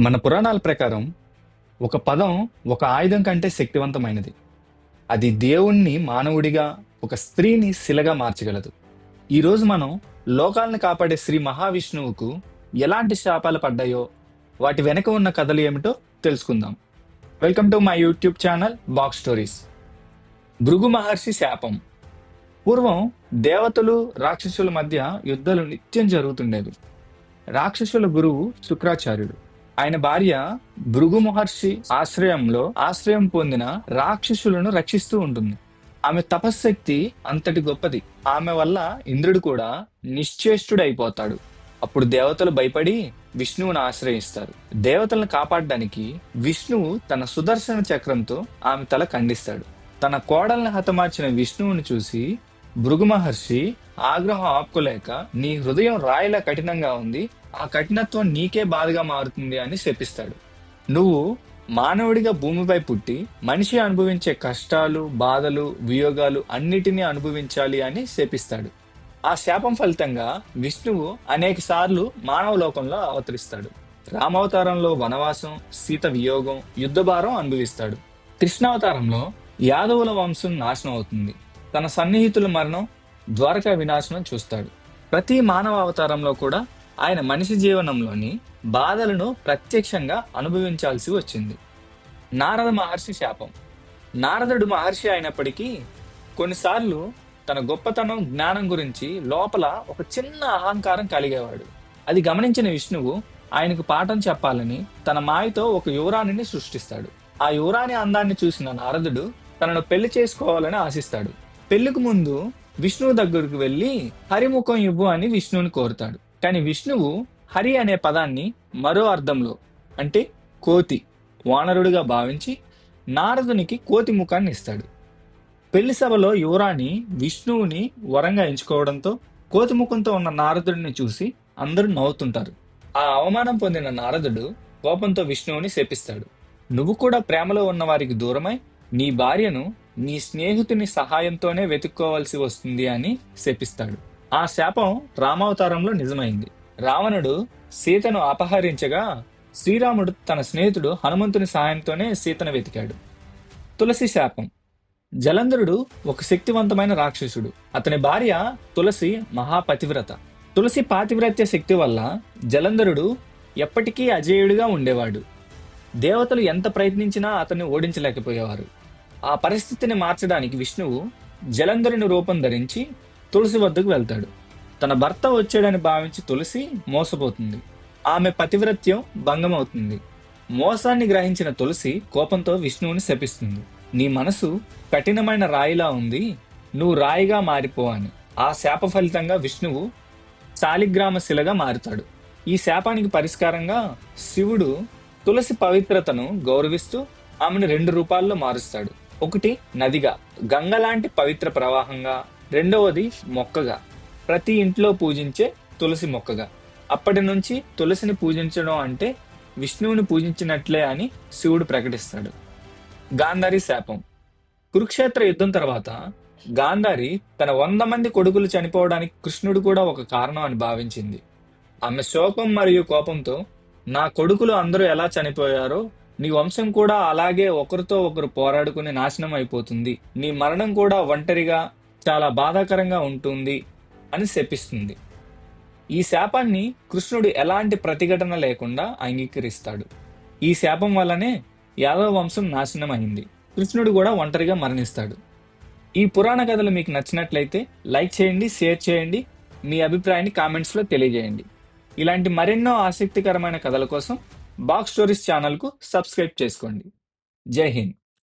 మన పురాణాల ప్రకారం ఒక పదం ఒక ఆయుధం కంటే శక్తివంతమైనది. అది దేవుణ్ణి మానవుడిగా ఒక స్త్రీని శిలగా మార్చగలదు. ఈరోజు మనం లోకాలను కాపాడే శ్రీ మహావిష్ణువుకు ఎలాంటి శాపాలు పడ్డాయో వాటి వెనక ఉన్న కథలు ఏమిటో తెలుసుకుందాం. Welcome to my YouTube channel box stories. Bhrigu Maharshi శాపం. పూర్వం దేవతలు రాక్షసుల మధ్య యుద్ధాలు నిత్యం జరుగుతుండేవి. రాక్షసుల గురువు శుక్రాచార్యుడు. ఆయన భార్య భృగు మహర్షి ఆశ్రయంలో ఆశ్రయం పొందిన రాక్షసులను రక్షిస్తూ ఉంటుంది. ఆమె తపశ్శక్తి అంతటి గొప్పది. ఆమె వల్ల ఇంద్రుడు కూడా నిశ్చేష్టుడైపోతాడు. అప్పుడు దేవతలు భయపడి విష్ణువుని ఆశ్రయిస్తారు. దేవతలను కాపాడడానికి విష్ణువు తన సుదర్శన చక్రంతో ఆమె తల ఖండిస్తాడు. తన కోడల్ని హతమార్చిన విష్ణువుని చూసి భృగు మహర్షి ఆగ్రహం ఆపుకోలేక నీ హృదయం రాయిలా కఠినంగా ఉంది ఆ కఠినత్వం నీకే బాధగా మారుతుంది అని శపిస్తాడు. నువ్వు మానవుడిగా భూమిపై పుట్టి మనిషి అనుభవించే కష్టాలు బాధలు వియోగాలు అన్నిటినీ అనుభవించాలి అని శపిస్తాడు. ఆ శాపం ఫలితంగా విష్ణువు అనేక సార్లు మానవ లోకంలో అవతరిస్తాడు. రామావతారంలో వనవాసం సీత వియోగం యుద్ధభారం అనుభవిస్తాడు. కృష్ణావతారంలో యాదవుల వంశం నాశనం అవుతుంది. తన సన్నిహితుల మరణం ద్వారకా వినాశనం చూస్తాడు. ప్రతి మానవ అవతారంలో కూడా ఆయన మనిషి జీవనంలోని బాధలను ప్రత్యక్షంగా అనుభవించాల్సి వచ్చింది. నారద మహర్షి శాపం. నారదుడు మహర్షి అయినప్పటికీ కొన్నిసార్లు తన గొప్పతనం జ్ఞానం గురించి లోపల ఒక చిన్న అహంకారం కలిగేవాడు. అది గమనించిన విష్ణువు ఆయనకు పాఠం చెప్పాలని తన మాయతో ఒక యువరాణిని సృష్టిస్తాడు. ఆ యువరాణి అందాన్ని చూసిన నారదుడు తనను పెళ్ళి చేసుకోవాలని ఆశిస్తాడు. పెళ్ళికి ముందు విష్ణువు దగ్గరకు వెళ్ళి హరిముఖం ఇవ్వు అని విష్ణువుని కోరుతాడు. కానీ విష్ణువు హరి అనే పదాన్ని మరో అర్థంలో అంటే కోతి వానరుడిగా భావించి నారదునికి కోతి ముఖాన్ని ఇస్తాడు. పెళ్ళి సభలో యువరాణి విష్ణువుని వరంగా ఎంచుకోవడంతో కోతి ముఖంతో ఉన్న నారదుడిని చూసి అందరూ నవ్వుతుంటారు. ఆ అవమానం పొందిన నారదుడు కోపంతో విష్ణువుని శపిస్తాడు. నువ్వు కూడా ప్రేమలో ఉన్న వారికి దూరమై నీ భార్యను నీ స్నేహితుని సహాయంతోనే వెతుక్కోవాల్సి వస్తుంది అని శపిస్తాడు. ఆ శాపం రామావతారంలో నిజమైంది. రావణుడు సీతను అపహరించగా శ్రీరాముడు తన స్నేహితుడు హనుమంతుని సహాయంతోనే సీతను వెతికాడు. తులసి శాపం. జలంధరుడు ఒక శక్తివంతమైన రాక్షసుడు. అతని భార్య తులసి మహాపతివ్రత. తులసి పాతివ్రత్య శక్తి వల్ల జలంధరుడు ఎప్పటికీ అజేయుడిగా ఉండేవాడు. దేవతలు ఎంత ప్రయత్నించినా అతన్ని ఓడించలేకపోయేవారు. ఆ పరిస్థితిని మార్చడానికి విష్ణువు జలంధరుని రూపం ధరించి తులసి వద్దకు వెళ్తాడు. తన భర్త వచ్చాడని భావించి తులసి మోసపోతుంది. ఆమె పతివ్రత్యం భంగమవుతుంది. మోసాన్ని గ్రహించిన తులసి కోపంతో విష్ణువుని శపిస్తుంది. నీ మనసు కఠినమైన రాయిలా ఉంది. నువ్వు రాయిగా మారిపో అని. ఆ శాప ఫలితంగా విష్ణువు శాలిగ్రామ శిలగా మారుతాడు. ఈ శాపానికి పరిష్కారంగా శివుడు తులసి పవిత్రతను గౌరవిస్తూ ఆమెను రెండు రూపాల్లో మారుస్తాడు. ఒకటి నదిగా గంగ లాంటి పవిత్ర ప్రవాహంగా రెండవది మొక్కగా. ప్రతి ఇంట్లో పూజించే తులసి మొక్కగా. అప్పటి నుంచి తులసిని పూజించడం అంటే విష్ణువుని పూజించినట్లే అని శివుడు ప్రకటిస్తాడు. గాంధారి శాపం. కురుక్షేత్ర యుద్ధం తర్వాత గాంధారి తన వంద మంది కొడుకులు చనిపోవడానికి కృష్ణుడు కూడా ఒక కారణం అని భావించింది. ఆమె శోకం మరియు కోపంతో నా కొడుకులు అందరూ ఎలా చనిపోయారో నీ వంశం కూడా అలాగే ఒకరితో ఒకరు పోరాడుకుని నాశనం అయిపోతుంది. నీ మరణం కూడా ఒంటరిగా చాలా బాధాకరంగా ఉంటుంది అని శపిస్తుంది. ఈ శాపాన్ని కృష్ణుడు ఎలాంటి ప్రతిఘటన లేకుండా అంగీకరిస్తాడు. ఈ శాపం వల్లనే యాదవ వంశం నాశనం అయింది. కృష్ణుడు కూడా ఒంటరిగా మరణిస్తాడు. ఈ పురాణ కథలు మీకు నచ్చినట్లయితే లైక్ చేయండి షేర్ చేయండి మీ అభిప్రాయాన్ని కామెంట్స్లో తెలియజేయండి. ఇలాంటి మరెన్నో ఆసక్తికరమైన కథల కోసం బాక్స్ స్టోరీస్ ఛానల్కు సబ్స్క్రైబ్ చేసుకోండి. జై హింద్.